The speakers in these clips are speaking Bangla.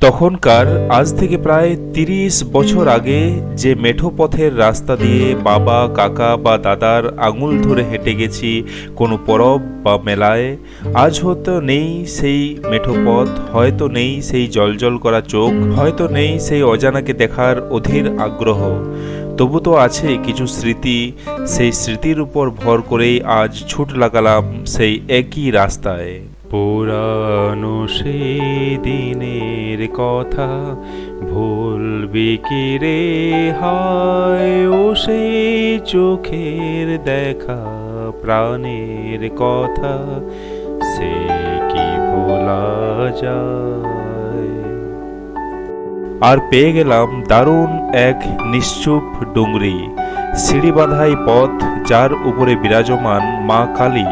তখনকার আজ থেকে প্রায় তিরিশ বছর আগে যে মেঠো পথের রাস্তা দিয়ে বাবা, কাকা বা দাদার আঙুল ধরে হেঁটে গেছি কোনো পরব বা মেলায়, আজ হয়তো নেই সেই মেঠো পথ, হয়তো নেই সেই জলজল করা চোখ, হয়তো নেই সেই অজানাকে দেখার অধীর আগ্রহ। তবু তো আছে কিছু স্মৃতি, সেই স্মৃতির উপর ভর করেই আজ ছুট লাগালাম সেই একই রাস্তায়। পুরানো সেই দিনের কথা ভুলবি কি রে? হায় ও সেই চোখের দেখা প্রাণের কথা সে কি ভোলা যায়? আর পেয়ে গেলাম দারুণ এক নিশ্চুপ ডুংরি, সিঁড়ি বাঁধাই পথ যার উপরে বিরাজমান মা কালী।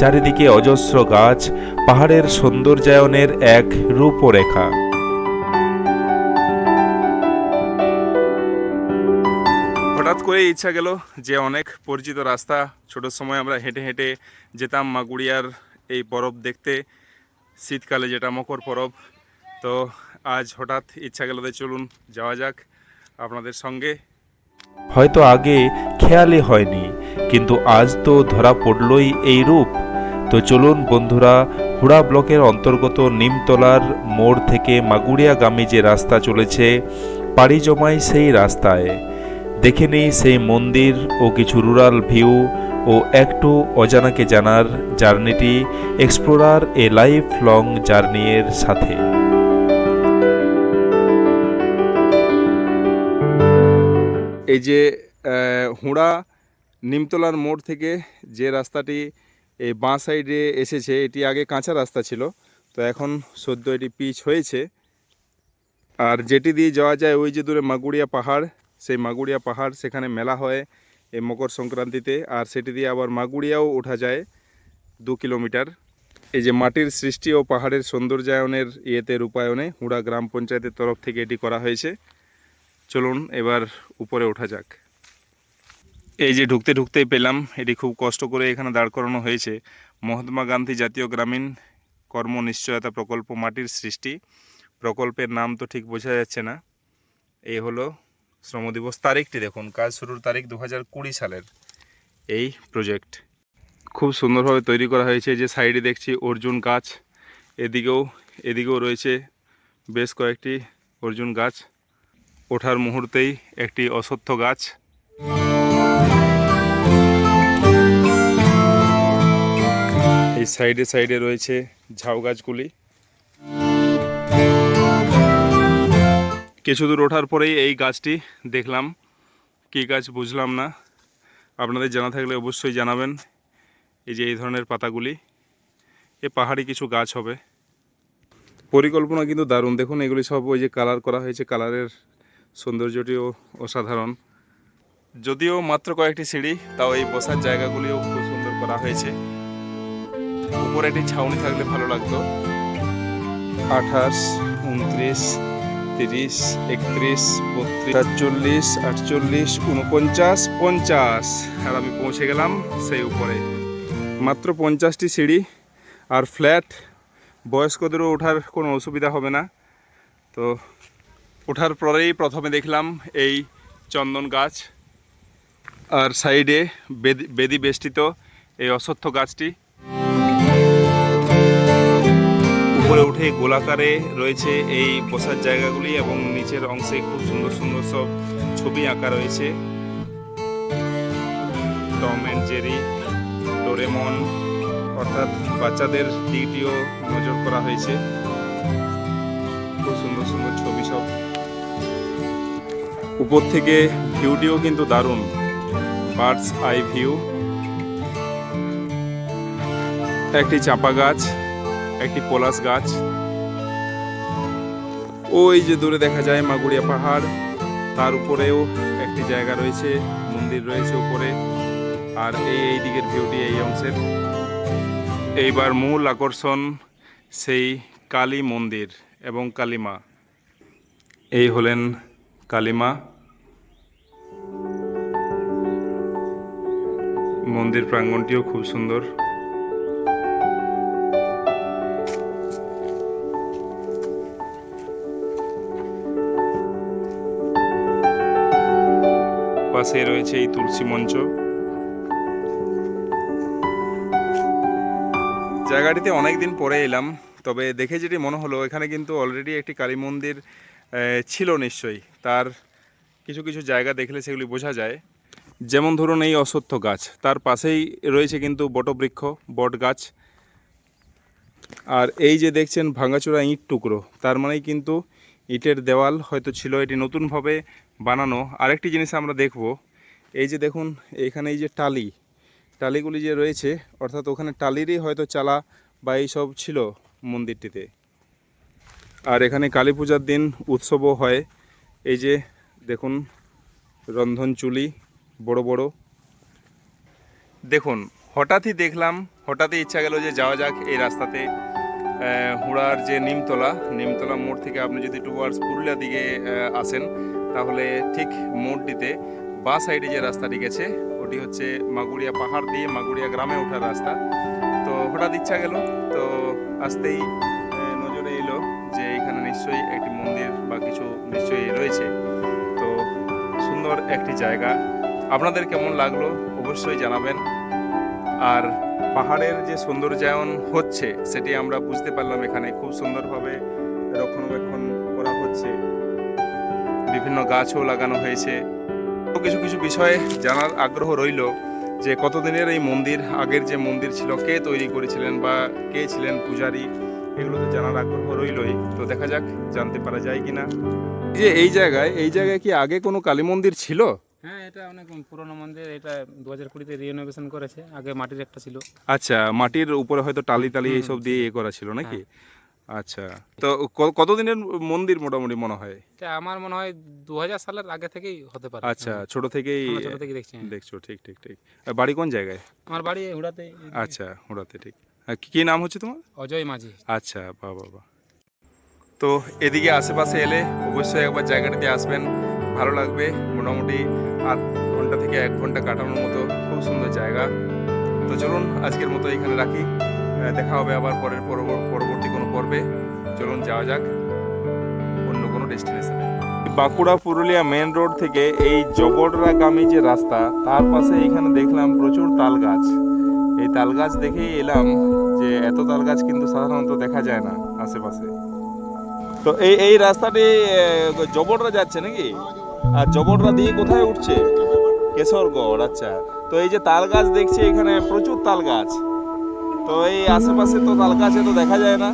চারিদিকে অজস্র গাছ পাহাড়ের সৌন্দর্যায়নের এক রূপরেখা। হঠাৎ করে ইচ্ছা গেল যে অনেক পরিচিত রাস্তা ছোট সময় আমরা হেঁটে হেঁটে যেতাম মাগুড়িয়ার এই পরব দেখতে শীতকালে যেটা মকর পরব। তো আজ হঠাৎ ইচ্ছা গেল যে চলুন যাওয়া যাক আপনাদের সঙ্গে। হয়তো আগে খেয়ালই হয়নি কিন্তু আজ তো ধরা পড়লই এই রূপ। তো চলুন বন্ধুরা, হুড়া ব্লকের অন্তর্গত নিমতলার মোড় থেকে মাগুড়িয়াগামী যে রাস্তা চলেছে, পাড়ি জমাই সেই রাস্তায়। দেখে নিই সেই মন্দির ও কিছু রুরাল ভিউ ও একটু অজানাকে জানার জার্নিটি এক্সপ্লোরার এ লাইফ লং জার্নির সাথে। এই যে হুড়া নিমতলার মোড় থেকে যে রাস্তাটি এই বাঁ সাইডে এসেছে, এটি আগে কাঁচা রাস্তা ছিল, তো এখন সদ্য এটি পিচ হয়েছে। আর যেটি দিয়ে যাওয়া যায় ওই যে দূরে মাগুড়িয়া পাহাড়, সেই মাগুড়িয়া পাহাড় সেখানে মেলা হয় এই মকর সংক্রান্তিতে, আর সেটি দিয়ে আবার মাগুড়িয়াও ওঠা যায় দু কিলোমিটার। এই যে মাটির সৃষ্টি ও পাহাড়ের সৌন্দর্যায়নের ইয়েতে, রূপায়ণে হুড়া গ্রাম পঞ্চায়েতের তরফ থেকে এটি করা হয়েছে। চলুন এবার উপরে ওঠা যাক। এই যে ঢুকতে ঢুকতেই পেলাম, এটি খুব কষ্ট করে এখানে দাঁড় করানো হয়েছে। মহাত্মা গান্ধী জাতীয় গ্রামীণ কর্ম নিশ্চয়তা প্রকল্প মাটির সৃষ্টি। প্রকল্পের নাম তো ঠিক বোঝা যাচ্ছে না। এই হলো শ্রম দিবস তারিখটি দেখুন, কাজ শুরুর তারিখ দু হাজার কুড়ি সালের এই প্রজেক্ট। খুব সুন্দরভাবে তৈরি করা হয়েছে যে সাইডে দেখছি অর্জুন গাছ, এদিকেও এদিকেও রয়েছে বেশ কয়েকটি অর্জুন গাছ। ওঠার মুহূর্তেই একটি অশ্বত্থ গাছ। এই সাইডে সাইডে রয়েছে ঝাউ গাছগুলি। কিছু দূর ওঠার পরেই এই গাছটি দেখলাম। কী গাছ বুঝলাম না। আপনাদের জানা থাকলে অবশ্যই জানাবেন। এই যে এই ধরনের পাতাগুলি। এ পাহাড়ি কিছু গাছ হবে। পরিকল্পনা কিন্তু দারুণ। দেখুন, এগুলি সব ওই যে কালার করা হয়েছে। কালারের সৌন্দর্যটিও অসাধারণ। যদিও মাত্র কয়েকটি সিঁড়ি, তাও এই বসার জায়গাগুলিও খুব সুন্দর করা হয়েছে। উপরে একটি ছাউনি থাকলে ভালো লাগতো। আঠাশ, উনত্রিশ, তিরিশ, একত্রিশ, বত্রিশ, সাতচল্লিশ, আটচল্লিশ, উনপঞ্চাশ, পঞ্চাশ। আর আমি পৌঁছে গেলাম সেই উপরে। মাত্র পঞ্চাশটি সিঁড়ি আর ফ্ল্যাট। বয়স্কদেরও ওঠার কোনো অসুবিধা হবে না। তো ওঠার পরেই প্রথমে দেখলাম এই চন্দন গাছ। আর সাইডে বেদি বেদি বেষ্টিত এই অশ্বত্থ গাছটি। উপরে উঠে গোলাকারে রয়েছে এই বসার জায়গাগুলি এবং নিচের অংশে খুব সুন্দর সুন্দর সব ছবি আঁকা রয়েছে। টম অ্যান্ড জেরি, ডোরেমন, অর্থাৎ বাচ্চাদের দিকটিও নজর করা হয়েছে। খুব সুন্দর সুন্দর ছবি সব। উপর থেকে ভিউটিও কিন্তু দারুণ। Bird's eye view. একটি চাপা গাছ। একটি পলাশ গাছ। ওই যে দূরে দেখা যায় মাগুড়িয়া পাহাড়। তার উপরেও একটি জায়গা রয়েছে, মন্দির রয়েছে উপরে। আর এই এই দিকের ভিউটি এই অংশের। এইবার মূল আকর্ষণ সেই কালী মন্দির এবং কালীমা। এই হলেন কালীমা। মন্দির প্রাঙ্গণটিও খুব সুন্দর। পাশে রয়েছে এই তুলসী মঞ্চ। জায়গাটিতে অনেক দিন পরে এলাম, তবে দেখে যেটি মনে হলো, এখানে কিন্তু অলরেডি একটি কালী মন্দির ছিল নিশ্চয়ই। তার কিছু কিছু জায়গা দেখলে সেগুলি বোঝা যায়। যেমন ধরুন এই অশ্বত্থ গাছ, তার পাশেই রয়েছে কিন্তু বটবৃক্ষ, বট গাছ। আর এই যে দেখছেন ভাঙাচোরা ইঁট টুকরো, তার মানেই কিন্তু ইটের দেওয়াল হয়তো ছিল, এটি নতুনভাবে বানানো। আরেকটি জিনিস আমরা দেখব, এই যে দেখুন, এখানে এই যে টালি, টালিগুলি যে রয়েছে, অর্থাৎ ওখানে টালিরই হয়তো চালা বা এইসব ছিল মন্দিরটিতে। আর এখানে কালী পূজার দিন উৎসবও হয়। এই যে দেখুন, রন্ধন চুলি, বড় বড়। দেখুন, হঠাৎই দেখলাম, হঠাৎই ইচ্ছা গেল যে যাওয়া যাক এই রাস্তাতে। হুড়ার যে নিমতলা নিমতলা মোড় থেকে আপনি যদি টুয়ার্ডস পুরুলিয়া দিকে আসেন, তাহলে ঠিক মোড়টিতে বা সাইডে যে রাস্তাটি গেছে, ওটি হচ্ছে মাগুড়িয়া পাহাড় দিয়ে মাগুড়িয়া গ্রামে ওঠার রাস্তা। তো হঠাৎ ইচ্ছা গেল, তো আসতেই নজরে এলো যে এখানে নিশ্চয়ই একটি মন্দির বা কিছু নিশ্চয়ই রয়েছে। তো সুন্দর একটি জায়গা। আপনাদের কেমন লাগল অবশ্যই জানাবেন। আর পাহাড়ের যে সৌন্দর্যায়ন হচ্ছে, সেটি আমরা বুঝতে পারলাম এখানে। খুব সুন্দরভাবে রক্ষণাবেক্ষণ করা হচ্ছে। বিভিন্ন গাছও লাগানো হয়েছে। কিছু কিছু বিষয়ে জানার আগ্রহ রইল যে কতদিনের এই মন্দির, আগের যে মন্দির ছিল, কে তৈরি করেছিলেন বা কে ছিলেন পূজারী, এগুলো তো জানার আগ্রহ রইলই। তো দেখা যাক, জানতে পারা যায় কিনা। যে, এই জায়গায় এই জায়গায় কি আগে কোনো কালী মন্দির ছিল? হ্যাঁ এটা অনেক পুরনো মন্দির। এটা দু হাজার কুড়িতে রিনোভেশন করেছে। আগে মাটির একটা ছিল। আচ্ছা মাটির উপরে হয়তো টালি টালি এইসব দিয়ে ইয়ে করা ছিল নাকি? আচ্ছা তো কতদিনের মন্দির মোটামুটি মনে হয়? এটা আমার মনে হয় দু হাজার সালের আগে থেকেই হতে পারে। আচ্ছা ছোট থেকেই ছোট থেকে দেখছি হ্যাঁ। দেখছ ঠিক ঠিক ঠিক। আর বাড়ি কোন জায়গায়? আমার বাড়ি হুড়াতে। আচ্ছা ওড়াতে ঠিক। কি কি নাম হচ্ছে তোমার? অজয় মাঝি। আচ্ছা বাহ বাহ। তো এদিকে আশেপাশে এলে অবশ্যই একবার জায়গাটিতে আসবেন। ভালো লাগবে। মোটামুটি আধ ঘণ্টা থেকে এক ঘণ্টা কাটানোর মতো খুব সুন্দর জায়গা। তো চলুন, আজকের মতো এখানে রাখি। দেখা হবে আবার পরের পরব- পরবর্তী কোনো পর্বে। চলুন, যাওয়া যাক অন্য কোনো ডেস্টিনেশনে। বাঁকুড়া পুরুলিয়া মেন রোড থেকে এই জগড়রাগামী যে রাস্তা, তার পাশে এখানে দেখলাম প্রচুর তাল গাছ এই তাল গাছ দেখেই এলাম যে এত তাল গাছ কিন্তু সাধারণত দেখা যায় না আশেপাশে। তো এই এই রাস্তাটি জবররা যাচ্ছে নাকি? আর জবররা দিয়ে কোথায় উঠছে? কেশরগড় আচ্ছা। তো এই যে তাল গাছ দেখছি, এখানে প্রচুর তাল গাছ তো এই আশেপাশে তো তাল গাছ তো দেখা যায় না।